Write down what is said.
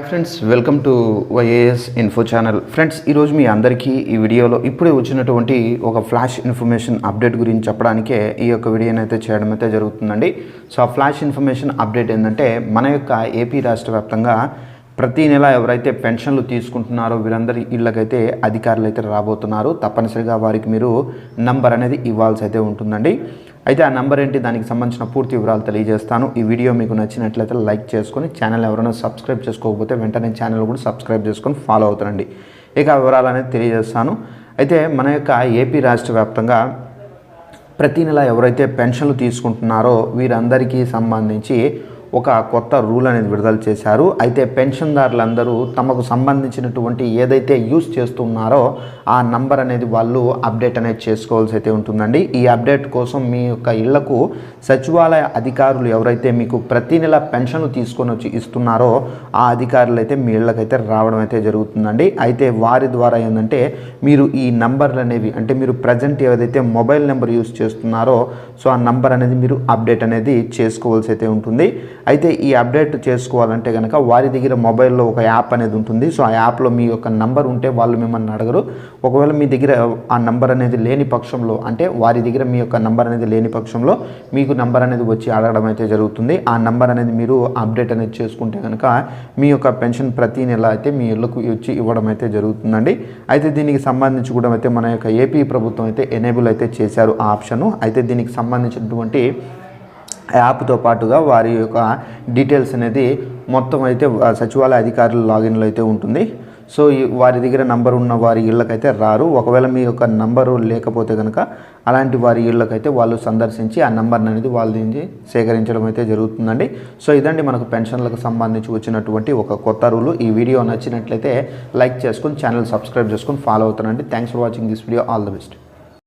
Hi friends welcome to YAS info channel friends ఈరోజు మీ అందరికీ ఈ వీడియోలో ఇప్పుడే వచ్చినటువంటి ఒక ఫ్లాష్ ఇన్ఫర్మేషన్ అప్డేట్ గురించి చెప్పడానికే ఈ యొక్క వీడియోని అయితే చేయడం అయితే జరుగుతుందండి. సో ఆ ఫ్లాష్ ఇన్ఫర్మేషన్ అప్డేట్ ఏంటంటే మన యొక్క ఏపీ రాష్ట్ర వ్యాప్తంగా ప్రతి నెల ఎవరైతే పెన్షన్లు తీసుకుంటున్నారో వీరందరి ఇళ్ళకైతే అధికారులు అయితే రాబోతున్నారు. తప్పనిసరిగా వారికి మీరు నంబర్ అనేది ఇవ్వాల్సి అయితే ఉంటుందండి. అయితే ఆ నెంబర్ ఏంటి? దానికి సంబంధించిన పూర్తి వివరాలు తెలియజేస్తాను. ఈ వీడియో మీకు నచ్చినట్లయితే లైక్ చేసుకొని ఛానల్ ఎవరైనా సబ్స్క్రైబ్ చేసుకోకపోతే వెంటనే ఛానల్ కూడా సబ్స్క్రైబ్ చేసుకొని ఫాలో అవుతారండి ఇక ఆ వివరాలు అనేది తెలియజేస్తాను. అయితే మన యొక్క ఏపీ రాష్ట్ర వ్యాప్తంగా ప్రతి నెల ఎవరైతే పెన్షన్లు తీసుకుంటున్నారో వీరందరికీ సంబంధించి ఒక కొత్త రూల్ అనేది విడుదల చేశారు. అయితే పెన్షన్దారులందరూ తమకు సంబంధించినటువంటి ఏదైతే యూస్ చేస్తున్నారో ఆ నంబర్ అనేది వాళ్ళు అప్డేట్ అనేది చేసుకోవాల్సి అయితే ఉంటుందండి. ఈ అప్డేట్ కోసం మీ యొక్క ఇళ్ళకు సచివాలయ అధికారులు ఎవరైతే మీకు ప్రతి నెల పెన్షన్లు తీసుకొని వచ్చి ఇస్తున్నారో ఆ అధికారులు అయితే మీ ఇళ్ళకైతే రావడం అయితే జరుగుతుందండి. అయితే వారి ద్వారా ఏంటంటే మీరు ఈ నంబర్లు అనేవి అంటే మీరు ప్రజెంట్ ఏదైతే మొబైల్ నెంబర్ యూస్ చేస్తున్నారో సో ఆ నంబర్ అనేది మీరు అప్డేట్ అనేది చేసుకోవాల్సి అయితే ఉంటుంది. అయితే ఈ అప్డేట్ చేసుకోవాలంటే కనుక వారి దగ్గర మొబైల్లో ఒక యాప్ అనేది ఉంటుంది. సో ఆ యాప్లో మీ యొక్క నంబర్ ఉంటే వాళ్ళు మిమ్మల్ని అడగరు. ఒకవేళ మీ దగ్గర ఆ నంబర్ అనేది లేని పక్షంలో అంటే వారి దగ్గర మీ యొక్క నంబర్ అనేది లేని పక్షంలో మీకు నంబర్ అనేది వచ్చి అడగడం అయితే జరుగుతుంది. ఆ నంబర్ అనేది మీరు అప్డేట్ అనేది చేసుకుంటే కనుక మీ యొక్క పెన్షన్ ప్రతి నెల అయితే మీ ఇళ్ళకు వచ్చి ఇవ్వడం అయితే జరుగుతుందండి. అయితే దీనికి సంబంధించి కూడా అయితే మన యొక్క ఏపీ ప్రభుత్వం అయితే ఎనేబుల్ అయితే చేశారు ఆ ఆప్షను. అయితే దీనికి సంబంధించినటువంటి యాప్తో పాటుగా వారి యొక్క డీటెయిల్స్ అనేది మొత్తం అయితే సచివాలయ అధికారుల లాగిన్లో అయితే ఉంటుంది. సో ఈ వారి దగ్గర నంబర్ ఉన్న వారి ఇళ్ళకైతే రారు. ఒకవేళ మీ యొక్క నంబరు లేకపోతే కనుక అలాంటి వారి ఇళ్ళకైతే వాళ్ళు సందర్శించి ఆ నంబర్ అనేది వాళ్ళ నుంచి సేకరించడం అయితే జరుగుతుందండి. సో ఇదండి మనకు పెన్షన్లకు సంబంధించి వచ్చినటువంటి ఒక కొత్త రూలు. ఈ వీడియో నచ్చినట్లయితే లైక్ చేసుకుని ఛానల్ సబ్స్క్రైబ్ చేసుకుని ఫాలో అవుతానండి. Thanks for watching this video. All the best.